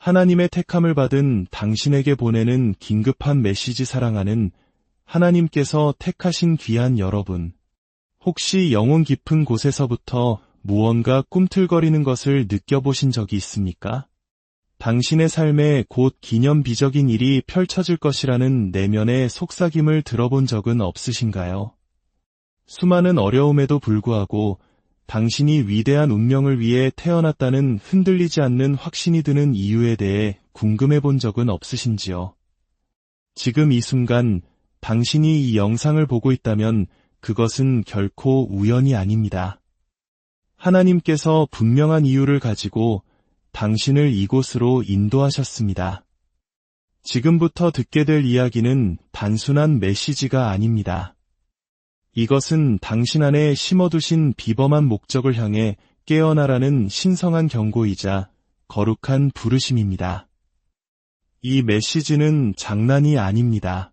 하나님의 택함을 받은 당신에게 보내는 긴급한 메시지 사랑하는 하나님께서 택하신 귀한 여러분. 혹시 영혼 깊은 곳에서부터 무언가 꿈틀거리는 것을 느껴보신 적이 있습니까? 당신의 삶에 곧 기념비적인 일이 펼쳐질 것이라는 내면의 속삭임을 들어본 적은 없으신가요? 수많은 어려움에도 불구하고 당신이 위대한 운명을 위해 태어났다는 흔들리지 않는 확신이 드는 이유에 대해 궁금해 본 적은 없으신지요? 지금 이 순간 당신이 이 영상을 보고 있다면 그것은 결코 우연이 아닙니다. 하나님께서 분명한 이유를 가지고 당신을 이곳으로 인도하셨습니다. 지금부터 듣게 될 이야기는 단순한 메시지가 아닙니다. 이것은 당신 안에 심어두신 비범한 목적을 향해 깨어나라는 신성한 경고이자 거룩한 부르심입니다. 이 메시지는 장난이 아닙니다.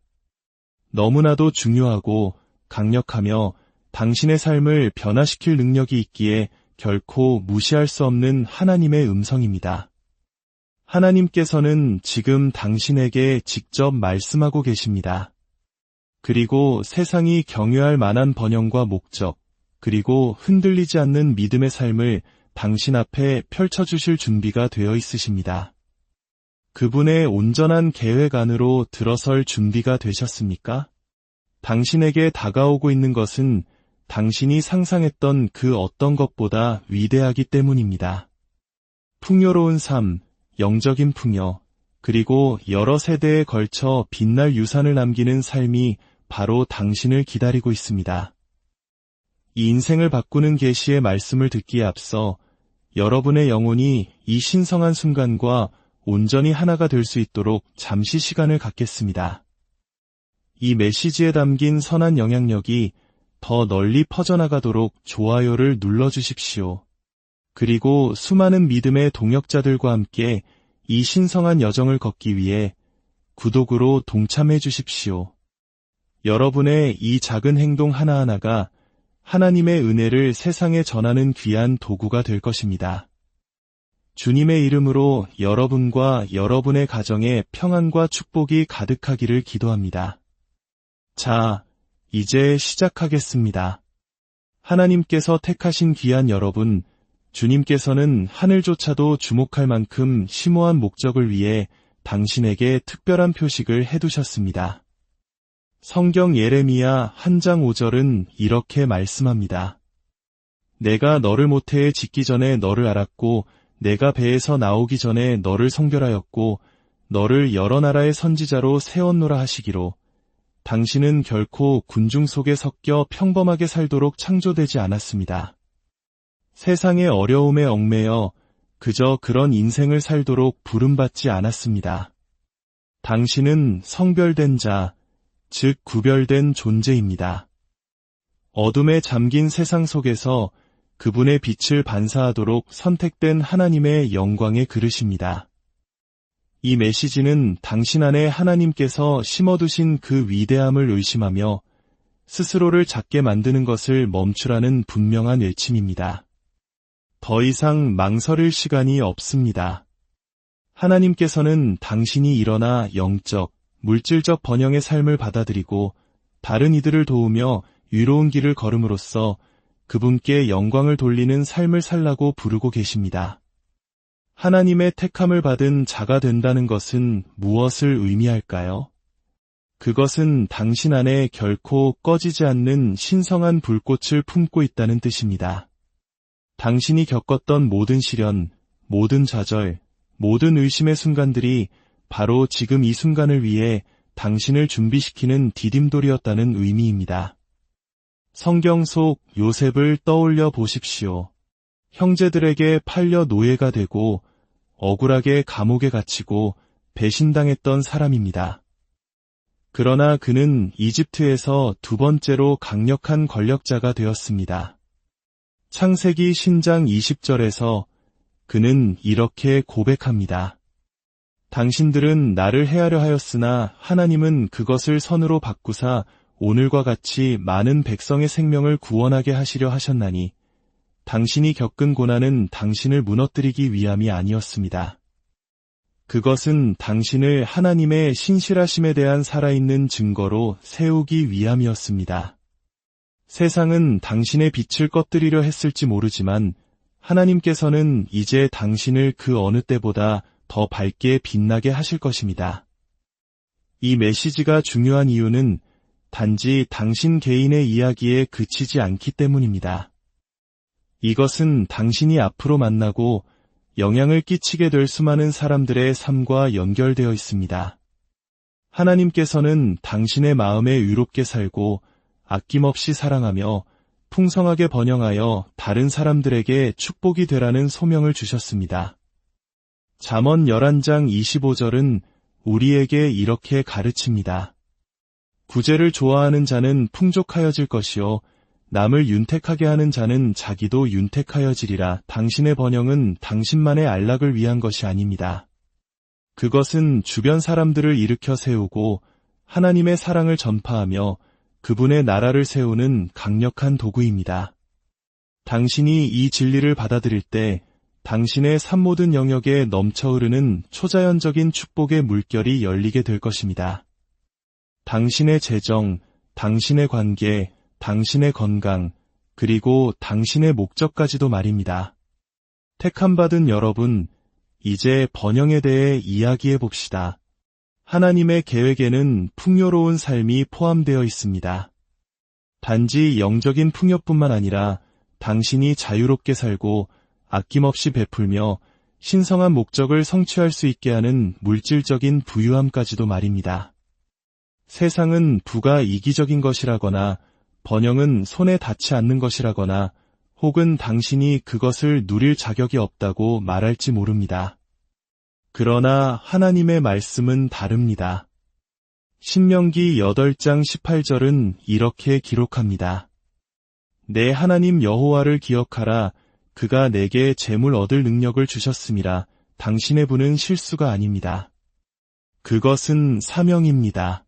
너무나도 중요하고 강력하며 당신의 삶을 변화시킬 능력이 있기에 결코 무시할 수 없는 하나님의 음성입니다. 하나님께서는 지금 당신에게 직접 말씀하고 계십니다. 그리고 세상이 경외할 만한 번영과 목적, 그리고 흔들리지 않는 믿음의 삶을 당신 앞에 펼쳐주실 준비가 되어 있으십니다. 그분의 온전한 계획 안으로 들어설 준비가 되셨습니까? 당신에게 다가오고 있는 것은 당신이 상상했던 그 어떤 것보다 위대하기 때문입니다. 풍요로운 삶, 영적인 풍요, 그리고 여러 세대에 걸쳐 빛날 유산을 남기는 삶이 바로 당신을 기다리고 있습니다. 이 인생을 바꾸는 계시의 말씀을 듣기에 앞서 여러분의 영혼이 이 신성한 순간과 온전히 하나가 될 수 있도록 잠시 시간을 갖겠습니다. 이 메시지에 담긴 선한 영향력이 더 널리 퍼져나가도록 좋아요를 눌러주십시오. 그리고 수많은 믿음의 동역자들과 함께 이 신성한 여정을 걷기 위해 구독으로 동참해 주십시오. 여러분의 이 작은 행동 하나하나가 하나님의 은혜를 세상에 전하는 귀한 도구가 될 것입니다. 주님의 이름으로 여러분과 여러분의 가정에 평안과 축복이 가득하기를 기도합니다. 자, 이제 시작하겠습니다. 하나님께서 택하신 귀한 여러분, 주님께서는 하늘조차도 주목할 만큼 심오한 목적을 위해 당신에게 특별한 표식을 해두셨습니다. 성경 예레미야 한 장 5절은 이렇게 말씀합니다. 내가 너를 모태에 짓기 전에 너를 알았고 내가 배에서 나오기 전에 너를 성별하였고 너를 여러 나라의 선지자로 세웠노라 하시기로 당신은 결코 군중 속에 섞여 평범하게 살도록 창조되지 않았습니다. 세상의 어려움에 얽매여 그저 그런 인생을 살도록 부름받지 않았습니다. 당신은 성별된 자, 즉 구별된 존재입니다. 어둠에 잠긴 세상 속에서 그분의 빛을 반사하도록 선택된 하나님의 영광의 그릇입니다. 이 메시지는 당신 안에 하나님께서 심어두신 그 위대함을 의심하며 스스로를 작게 만드는 것을 멈추라는 분명한 외침입니다. 더 이상 망설일 시간이 없습니다. 하나님께서는 당신이 일어나 영적, 물질적 번영의 삶을 받아들이고 다른 이들을 도우며 위로운 길을 걸음으로써 그분께 영광을 돌리는 삶을 살라고 부르고 계십니다. 하나님의 택함을 받은 자가 된다는 것은 무엇을 의미할까요? 그것은 당신 안에 결코 꺼지지 않는 신성한 불꽃을 품고 있다는 뜻입니다. 당신이 겪었던 모든 시련, 모든 좌절, 모든 의심의 순간들이 바로 지금 이 순간을 위해 당신을 준비시키는 디딤돌이었다는 의미입니다. 성경 속 요셉을 떠올려 보십시오. 형제들에게 팔려 노예가 되고 억울하게 감옥에 갇히고 배신당했던 사람입니다. 그러나 그는 이집트에서 두 번째로 강력한 권력자가 되었습니다. 창세기 신장 20절에서 그는 이렇게 고백합니다. 당신들은 나를 해하려 하였으나 하나님은 그것을 선으로 바꾸사 오늘과 같이 많은 백성의 생명을 구원하게 하시려 하셨나니 당신이 겪은 고난은 당신을 무너뜨리기 위함이 아니었습니다. 그것은 당신을 하나님의 신실하심에 대한 살아있는 증거로 세우기 위함이었습니다. 세상은 당신의 빛을 꺼뜨리려 했을지 모르지만 하나님께서는 이제 당신을 그 어느 때보다 더 밝게 빛나게 하실 것입니다. 이 메시지가 중요한 이유는 단지 당신 개인의 이야기에 그치지 않기 때문입니다. 이것은 당신이 앞으로 만나고 영향을 끼치게 될 수많은 사람들의 삶과 연결되어 있습니다. 하나님께서는 당신의 마음에 의롭게 살고 아낌없이 사랑하며 풍성하게 번영하여 다른 사람들에게 축복이 되라는 소명을 주셨습니다. 잠언 11장 25절은 우리에게 이렇게 가르칩니다. 구제를 좋아하는 자는 풍족하여질 것이요 남을 윤택하게 하는 자는 자기도 윤택하여지리라. 당신의 번영은 당신만의 안락을 위한 것이 아닙니다. 그것은 주변 사람들을 일으켜 세우고 하나님의 사랑을 전파하며 그분의 나라를 세우는 강력한 도구입니다. 당신이 이 진리를 받아들일 때 당신의 삶 모든 영역에 넘쳐 흐르는 초자연적인 축복의 물결이 열리게 될 것입니다. 당신의 재정, 당신의 관계, 당신의 건강, 그리고 당신의 목적까지도 말입니다. 택함받은 여러분, 이제 번영에 대해 이야기해 봅시다. 하나님의 계획에는 풍요로운 삶이 포함되어 있습니다. 단지 영적인 풍요뿐만 아니라 당신이 자유롭게 살고 아낌없이 베풀며 신성한 목적을 성취할 수 있게 하는 물질적인 부유함까지도 말입니다. 세상은 부가 이기적인 것이라거나 번영은 손에 닿지 않는 것이라거나 혹은 당신이 그것을 누릴 자격이 없다고 말할지 모릅니다. 그러나 하나님의 말씀은 다릅니다. 신명기 8장 18절은 이렇게 기록합니다. 내 하나님 여호와를 기억하라 그가 내게 재물 얻을 능력을 주셨음이라 당신의 분은 실수가 아닙니다. 그것은 사명입니다.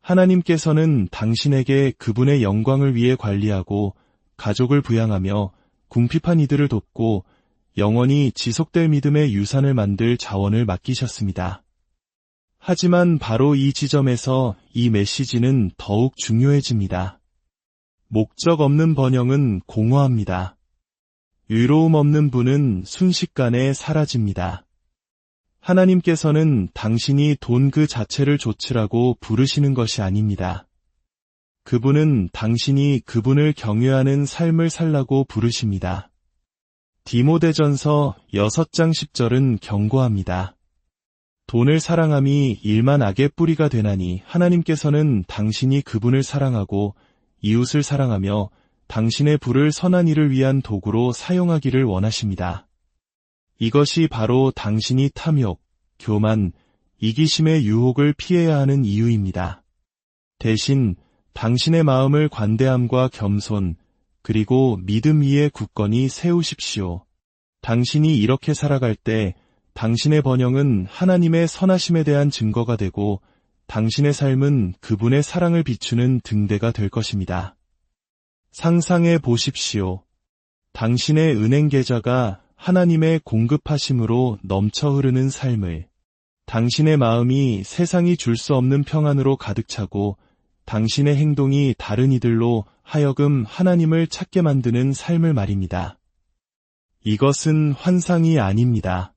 하나님께서는 당신에게 그분의 영광을 위해 관리하고 가족을 부양하며 궁핍한 이들을 돕고 영원히 지속될 믿음의 유산을 만들 자원을 맡기셨습니다. 하지만 바로 이 지점에서 이 메시지는 더욱 중요해집니다. 목적 없는 번영은 공허합니다. 의로움 없는 분은 순식간에 사라집니다. 하나님께서는 당신이 돈 그 자체를 조치라고 부르시는 것이 아닙니다. 그분은 당신이 그분을 경외하는 삶을 살라고 부르십니다. 디모데전서 6장 10절은 경고합니다. 돈을 사랑함이 일만 악의 뿌리가 되나니 하나님께서는 당신이 그분을 사랑하고 이웃을 사랑하며 당신의 부를 선한 일을 위한 도구로 사용하기를 원하십니다. 이것이 바로 당신이 탐욕, 교만, 이기심의 유혹을 피해야 하는 이유입니다. 대신 당신의 마음을 관대함과 겸손, 그리고 믿음 위에 굳건히 세우십시오. 당신이 이렇게 살아갈 때 당신의 번영은 하나님의 선하심에 대한 증거가 되고 당신의 삶은 그분의 사랑을 비추는 등대가 될 것입니다. 상상해 보십시오. 당신의 은행 계좌가 하나님의 공급하심으로 넘쳐 흐르는 삶을 당신의 마음이 세상이 줄 수 없는 평안으로 가득 차고 당신의 행동이 다른 이들로 하여금 하나님을 찾게 만드는 삶을 말입니다. 이것은 환상이 아닙니다.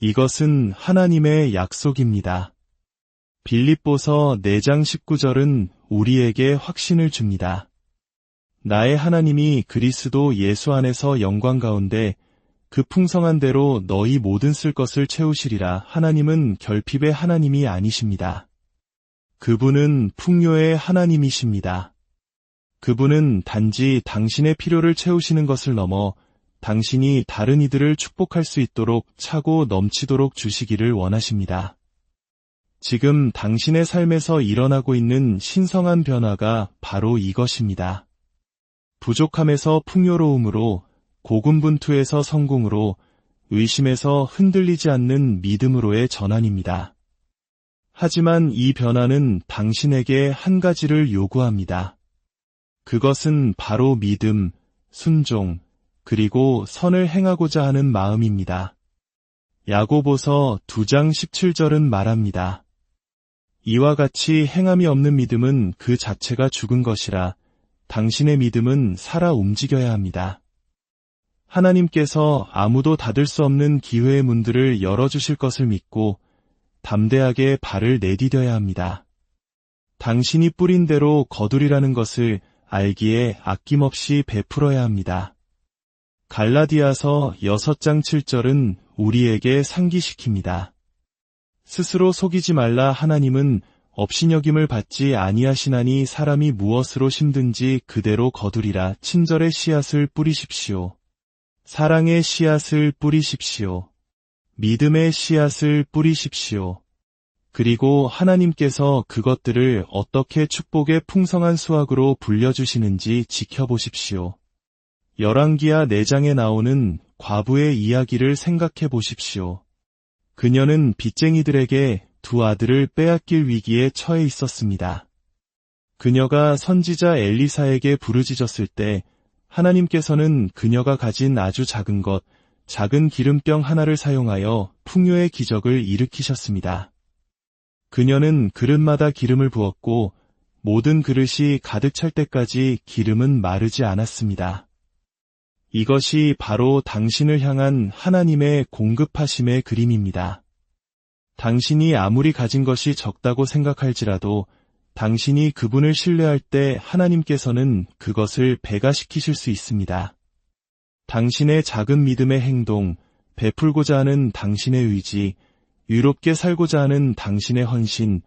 이것은 하나님의 약속입니다. 빌립보서 4장 19절은 우리에게 확신을 줍니다. 나의 하나님이 그리스도 예수 안에서 영광 가운데 그 풍성한 대로 너희 모든 쓸 것을 채우시리라 하나님은 결핍의 하나님이 아니십니다. 그분은 풍요의 하나님이십니다. 그분은 단지 당신의 필요를 채우시는 것을 넘어 당신이 다른 이들을 축복할 수 있도록 차고 넘치도록 주시기를 원하십니다. 지금 당신의 삶에서 일어나고 있는 신성한 변화가 바로 이것입니다. 부족함에서 풍요로움으로 고군분투에서 성공으로 의심에서 흔들리지 않는 믿음으로의 전환입니다. 하지만 이 변화는 당신에게 한 가지를 요구합니다. 그것은 바로 믿음, 순종, 그리고 선을 행하고자 하는 마음입니다. 야고보서 2장 17절은 말합니다. 이와 같이 행함이 없는 믿음은 그 자체가 죽은 것이라 당신의 믿음은 살아 움직여야 합니다. 하나님께서 아무도 닫을 수 없는 기회의 문들을 열어주실 것을 믿고 담대하게 발을 내디뎌야 합니다. 당신이 뿌린 대로 거두리라는 것을 알기에 아낌없이 베풀어야 합니다. 갈라디아서 6장 7절은 우리에게 상기시킵니다. 스스로 속이지 말라 하나님은 업신여김을 받지 아니하시나니 사람이 무엇으로 심든지 그대로 거두리라 친절의 씨앗을 뿌리십시오. 사랑의 씨앗을 뿌리십시오. 믿음의 씨앗을 뿌리십시오. 그리고 하나님께서 그것들을 어떻게 축복의 풍성한 수확으로 불려주시는지 지켜보십시오. 열왕기야 4장에 나오는 과부의 이야기를 생각해 보십시오. 그녀는 빚쟁이들에게 두 아들을 빼앗길 위기에 처해 있었습니다. 그녀가 선지자 엘리사에게 부르짖었을 때 하나님께서는 그녀가 가진 아주 작은 것, 작은 기름병 하나를 사용하여 풍요의 기적을 일으키셨습니다. 그녀는 그릇마다 기름을 부었고 모든 그릇이 가득 찰 때까지 기름은 마르지 않았습니다. 이것이 바로 당신을 향한 하나님의 공급하심의 그림입니다. 당신이 아무리 가진 것이 적다고 생각할지라도 당신이 그분을 신뢰할 때 하나님께서는 그것을 배가시키실 수 있습니다. 당신의 작은 믿음의 행동, 베풀고자 하는 당신의 의지, 유롭게 살고자 하는 당신의 헌신,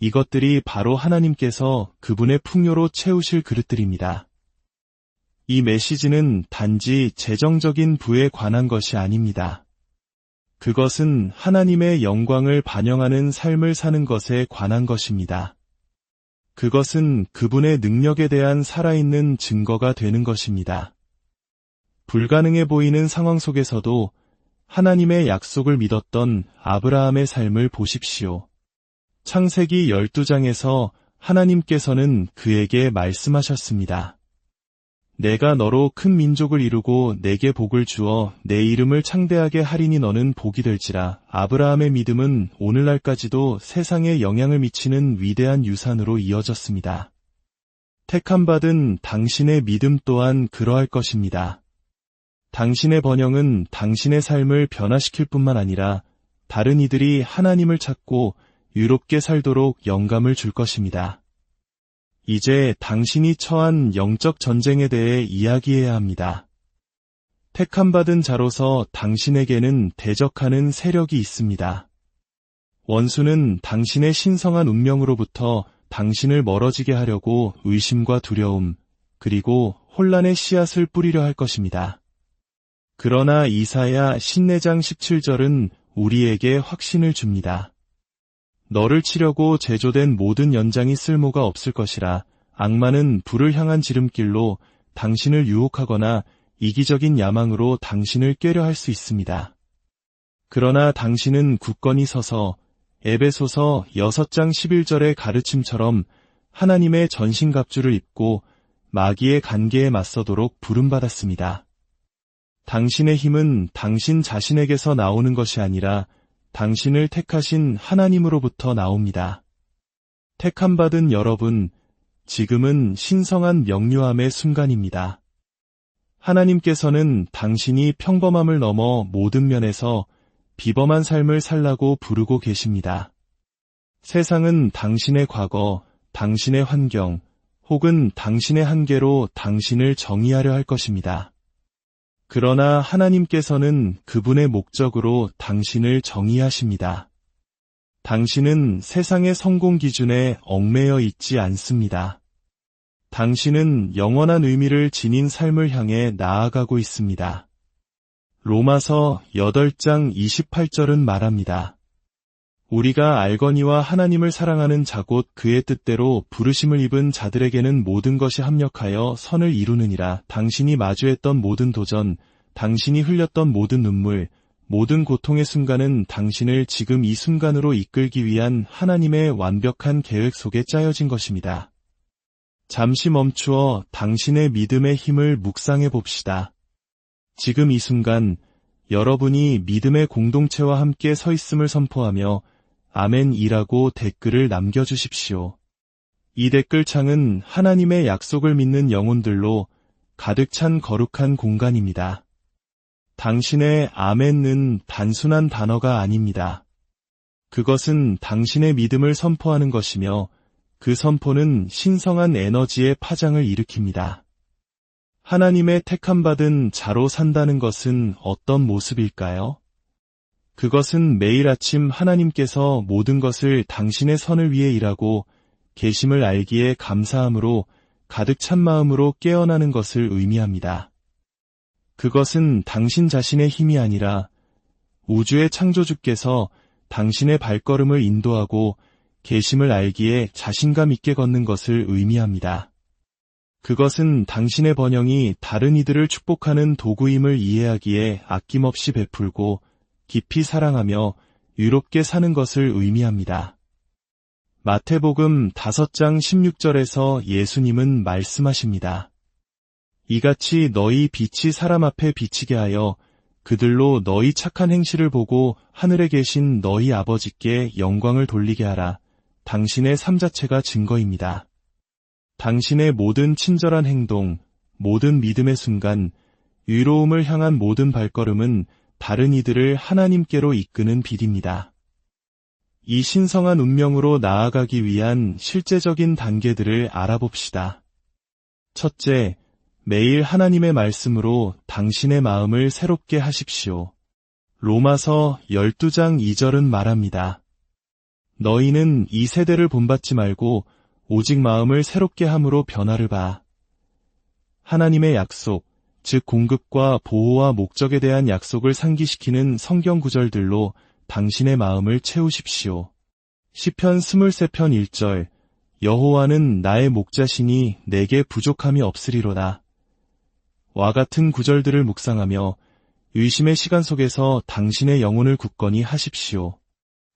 이것들이 바로 하나님께서 그분의 풍요로 채우실 그릇들입니다. 이 메시지는 단지 재정적인 부에 관한 것이 아닙니다. 그것은 하나님의 영광을 반영하는 삶을 사는 것에 관한 것입니다. 그것은 그분의 능력에 대한 살아있는 증거가 되는 것입니다. 불가능해 보이는 상황 속에서도 하나님의 약속을 믿었던 아브라함의 삶을 보십시오. 창세기 12장에서 하나님께서는 그에게 말씀하셨습니다. 내가 너로 큰 민족을 이루고 내게 복을 주어 내 이름을 창대하게 하리니 너는 복이 될지라. 아브라함의 믿음은 오늘날까지도 세상에 영향을 미치는 위대한 유산으로 이어졌습니다. 택함받은 당신의 믿음 또한 그러할 것입니다. 당신의 번영은 당신의 삶을 변화시킬 뿐만 아니라 다른 이들이 하나님을 찾고 유롭게 살도록 영감을 줄 것입니다. 이제 당신이 처한 영적 전쟁에 대해 이야기해야 합니다. 택함받은 자로서 당신에게는 대적하는 세력이 있습니다. 원수는 당신의 신성한 운명으로부터 당신을 멀어지게 하려고 의심과 두려움, 그리고 혼란의 씨앗을 뿌리려 할 것입니다. 그러나 이사야 신내장 17절은 우리에게 확신을 줍니다. 너를 치려고 제조된 모든 연장이 쓸모가 없을 것이라 악마는 불을 향한 지름길로 당신을 유혹하거나 이기적인 야망으로 당신을 꾀려 할 수 있습니다. 그러나 당신은 굳건히 서서 에베소서 6장 11절의 가르침처럼 하나님의 전신갑주를 입고 마귀의 간계에 맞서도록 부름받았습니다. 당신의 힘은 당신 자신에게서 나오는 것이 아니라 당신을 택하신 하나님으로부터 나옵니다. 택함받은 여러분, 지금은 신성한 명료함의 순간입니다. 하나님께서는 당신이 평범함을 넘어 모든 면에서 비범한 삶을 살라고 부르고 계십니다. 세상은 당신의 과거, 당신의 환경, 혹은 당신의 한계로 당신을 정의하려 할 것입니다. 그러나 하나님께서는 그분의 목적으로 당신을 정의하십니다. 당신은 세상의 성공 기준에 얽매여 있지 않습니다. 당신은 영원한 의미를 지닌 삶을 향해 나아가고 있습니다. 로마서 8장 28절은 말합니다. 우리가 알거니와 하나님을 사랑하는 자 곧 그의 뜻대로 부르심을 입은 자들에게는 모든 것이 합력하여 선을 이루느니라. 당신이 마주했던 모든 도전, 당신이 흘렸던 모든 눈물, 모든 고통의 순간은 당신을 지금 이 순간으로 이끌기 위한 하나님의 완벽한 계획 속에 짜여진 것입니다. 잠시 멈추어 당신의 믿음의 힘을 묵상해 봅시다. 지금 이 순간 여러분이 믿음의 공동체와 함께 서 있음을 선포하며 아멘이라고 댓글을 남겨주십시오. 이 댓글창은 하나님의 약속을 믿는 영혼들로 가득 찬 거룩한 공간입니다. 당신의 아멘은 단순한 단어가 아닙니다. 그것은 당신의 믿음을 선포하는 것이며 그 선포는 신성한 에너지의 파장을 일으킵니다. 하나님의 택함받은 자로 산다는 것은 어떤 모습일까요? 그것은 매일 아침 하나님께서 모든 것을 당신의 선을 위해 일하고 계심을 알기에 감사함으로 가득 찬 마음으로 깨어나는 것을 의미합니다. 그것은 당신 자신의 힘이 아니라 우주의 창조주께서 당신의 발걸음을 인도하고 계심을 알기에 자신감 있게 걷는 것을 의미합니다. 그것은 당신의 번영이 다른 이들을 축복하는 도구임을 이해하기에 아낌없이 베풀고 깊이 사랑하며 유롭게 사는 것을 의미합니다. 마태복음 5장 16절에서 예수님은 말씀하십니다. 이같이 너희 빛이 사람 앞에 비치게 하여 그들로 너희 착한 행실을 보고 하늘에 계신 너희 아버지께 영광을 돌리게 하라. 당신의 삶 자체가 증거입니다. 당신의 모든 친절한 행동, 모든 믿음의 순간, 위로움을 향한 모든 발걸음은 다른 이들을 하나님께로 이끄는 빛입니다. 이 신성한 운명으로 나아가기 위한 실제적인 단계들을 알아봅시다. 첫째, 매일 하나님의 말씀으로 당신의 마음을 새롭게 하십시오. 로마서 12장 2절은 말합니다. 너희는 이 세대를 본받지 말고 오직 마음을 새롭게 함으로 변화를 봐. 하나님의 약속, 즉 공급과 보호와 목적에 대한 약속을 상기시키는 성경 구절들로 당신의 마음을 채우십시오. 시편 23편 1절 여호와는 나의 목자시니 내게 부족함이 없으리로다. 와 같은 구절들을 묵상하며 의심의 시간 속에서 당신의 영혼을 굳건히 하십시오.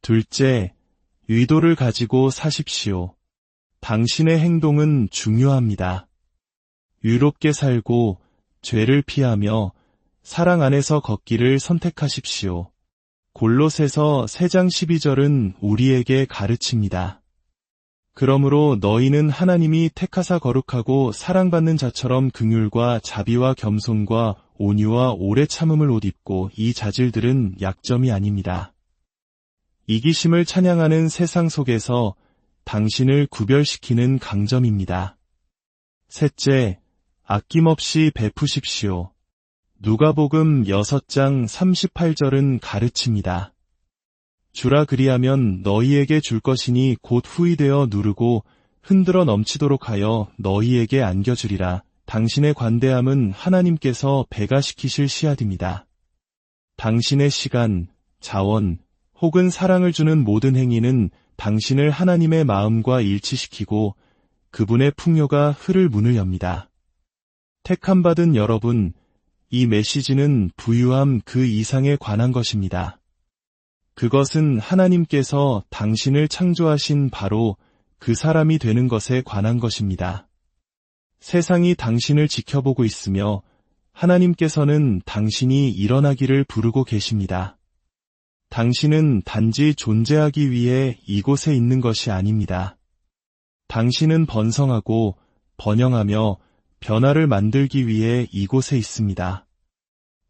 둘째, 의도를 가지고 사십시오. 당신의 행동은 중요합니다. 유롭게 살고 죄를 피하며 사랑 안에서 걷기를 선택하십시오. 골로새서 3장 12절은 우리에게 가르칩니다. 그러므로 너희는 하나님이 택하사 거룩하고 사랑받는 자처럼 긍휼과 자비와 겸손과 온유와 오래 참음을 옷 입고 이 자질들은 약점이 아닙니다. 이기심을 찬양하는 세상 속에서 당신을 구별시키는 강점입니다. 셋째, 아낌없이 베푸십시오. 누가복음 6장 38절은 가르칩니다. 주라 그리하면 너희에게 줄 것이니 곧 후이되어 누르고 흔들어 넘치도록 하여 너희에게 안겨주리라. 당신의 관대함은 하나님께서 배가시키실 씨앗입니다. 당신의 시간, 자원, 혹은 사랑을 주는 모든 행위는 당신을 하나님의 마음과 일치시키고 그분의 풍요가 흐를 문을 엽니다. 택함받은 여러분, 이 메시지는 부유함 그 이상에 관한 것입니다. 그것은 하나님께서 당신을 창조하신 바로 그 사람이 되는 것에 관한 것입니다. 세상이 당신을 지켜보고 있으며 하나님께서는 당신이 일어나기를 부르고 계십니다. 당신은 단지 존재하기 위해 이곳에 있는 것이 아닙니다. 당신은 번성하고 번영하며 변화를 만들기 위해 이곳에 있습니다.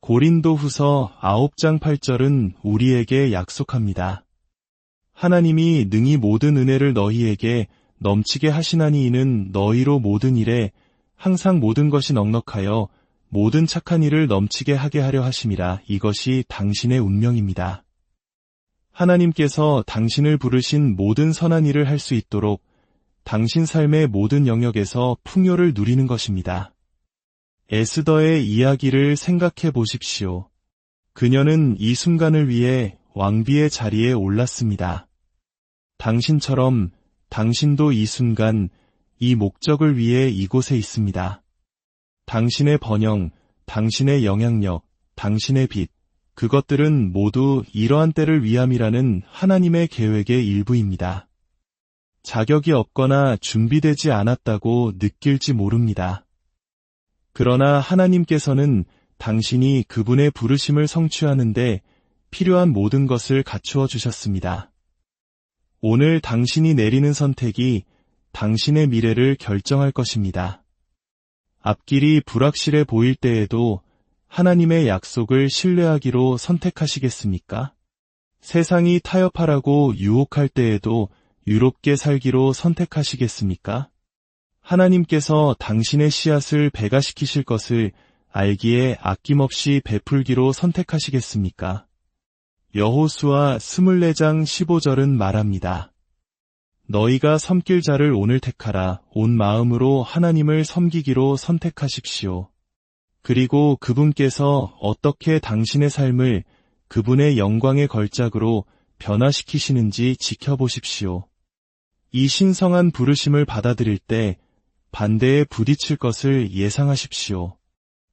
고린도 후서 9장 8절은 우리에게 약속합니다. 하나님이 능히 모든 은혜를 너희에게 넘치게 하시나니 이는 너희로 모든 일에 항상 모든 것이 넉넉하여 모든 착한 일을 넘치게 하게 하려 하심이라 이것이 당신의 운명입니다. 하나님께서 당신을 부르신 모든 선한 일을 할 수 있도록 당신 삶의 모든 영역에서 풍요를 누리는 것입니다. 에스더의 이야기를 생각해 보십시오. 그녀는 이 순간을 위해 왕비의 자리에 올랐습니다. 당신처럼 당신도 이 순간 이 목적을 위해 이곳에 있습니다. 당신의 번영, 당신의 영향력, 당신의 빛, 그것들은 모두 이러한 때를 위함이라는 하나님의 계획의 일부입니다. 자격이 없거나 준비되지 않았다고 느낄지 모릅니다. 그러나 하나님께서는 당신이 그분의 부르심을 성취하는데 필요한 모든 것을 갖추어 주셨습니다. 오늘 당신이 내리는 선택이 당신의 미래를 결정할 것입니다. 앞길이 불확실해 보일 때에도 하나님의 약속을 신뢰하기로 선택하시겠습니까? 세상이 타협하라고 유혹할 때에도 유롭게 살기로 선택하시겠습니까? 하나님께서 당신의 씨앗을 배가시키실 것을 알기에 아낌없이 베풀기로 선택하시겠습니까? 여호수아 24장 15절은 말합니다. 너희가 섬길 자를 오늘 택하라 온 마음으로 하나님을 섬기기로 선택하십시오. 그리고 그분께서 어떻게 당신의 삶을 그분의 영광의 걸작으로 변화시키시는지 지켜보십시오. 이 신성한 부르심을 받아들일 때 반대에 부딪힐 것을 예상하십시오.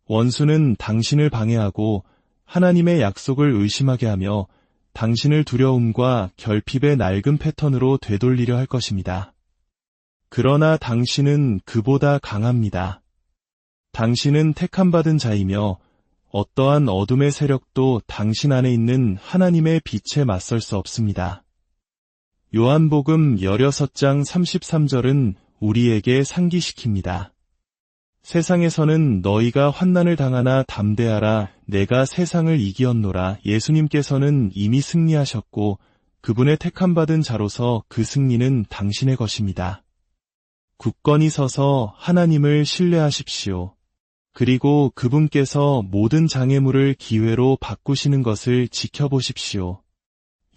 원수는 당신을 방해하고 하나님의 약속을 의심하게 하며 당신을 두려움과 결핍의 낡은 패턴으로 되돌리려 할 것입니다. 그러나 당신은 그보다 강합니다. 당신은 택함받은 자이며 어떠한 어둠의 세력도 당신 안에 있는 하나님의 빛에 맞설 수 없습니다. 요한복음 16장 33절은 우리에게 상기시킵니다. 세상에서는 너희가 환난을 당하나 담대하라 내가 세상을 이기었노라 예수님께서는 이미 승리하셨고 그분의 택함받은 자로서 그 승리는 당신의 것입니다. 굳건히 서서 하나님을 신뢰하십시오. 그리고 그분께서 모든 장애물을 기회로 바꾸시는 것을 지켜보십시오.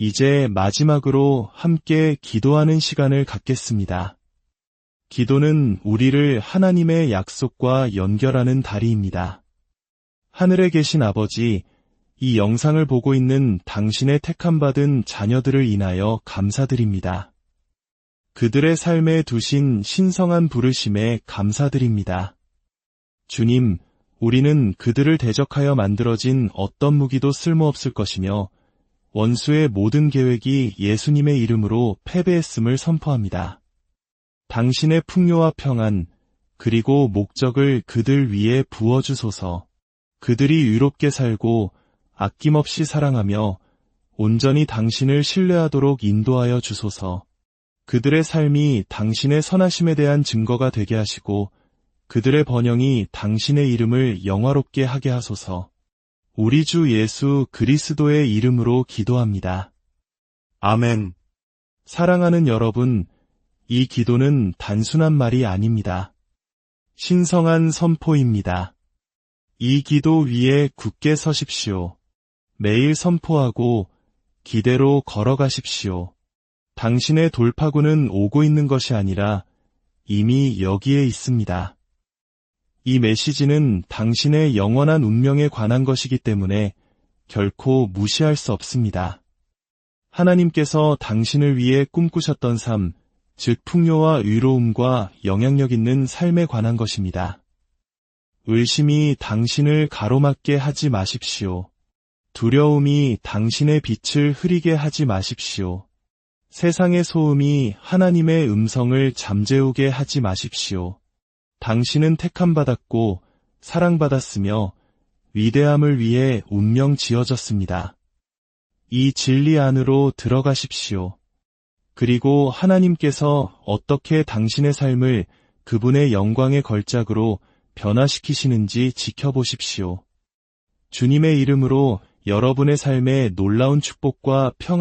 이제 마지막으로 함께 기도하는 시간을 갖겠습니다. 기도는 우리를 하나님의 약속과 연결하는 다리입니다. 하늘에 계신 아버지, 이 영상을 보고 있는 당신의 택함받은 자녀들을 인하여 감사드립니다. 그들의 삶에 두신 신성한 부르심에 감사드립니다. 주님, 우리는 그들을 대적하여 만들어진 어떤 무기도 쓸모없을 것이며 원수의 모든 계획이 예수님의 이름으로 패배했음을 선포합니다. 당신의 풍요와 평안, 그리고 목적을 그들 위에 부어주소서. 그들이 유롭게 살고 아낌없이 사랑하며 온전히 당신을 신뢰하도록 인도하여 주소서. 그들의 삶이 당신의 선하심에 대한 증거가 되게 하시고 그들의 번영이 당신의 이름을 영화롭게 하게 하소서. 우리 주 예수 그리스도의 이름으로 기도합니다. 아멘. 사랑하는 여러분, 이 기도는 단순한 말이 아닙니다. 신성한 선포입니다. 이 기도 위에 굳게 서십시오. 매일 선포하고 기대로 걸어가십시오. 당신의 돌파구는 오고 있는 것이 아니라 이미 여기에 있습니다. 이 메시지는 당신의 영원한 운명에 관한 것이기 때문에 결코 무시할 수 없습니다. 하나님께서 당신을 위해 꿈꾸셨던 삶, 즉 풍요와 의로움과 영향력 있는 삶에 관한 것입니다. 의심이 당신을 가로막게 하지 마십시오. 두려움이 당신의 빛을 흐리게 하지 마십시오. 세상의 소음이 하나님의 음성을 잠재우게 하지 마십시오. 당신은 택함받았고 사랑받았으며 위대함을 위해 운명 지어졌습니다. 이 진리 안으로 들어가십시오. 그리고 하나님께서 어떻게 당신의 삶을 그분의 영광의 걸작으로 변화시키시는지 지켜보십시오. 주님의 이름으로 여러분의 삶에 놀라운 축복과 평안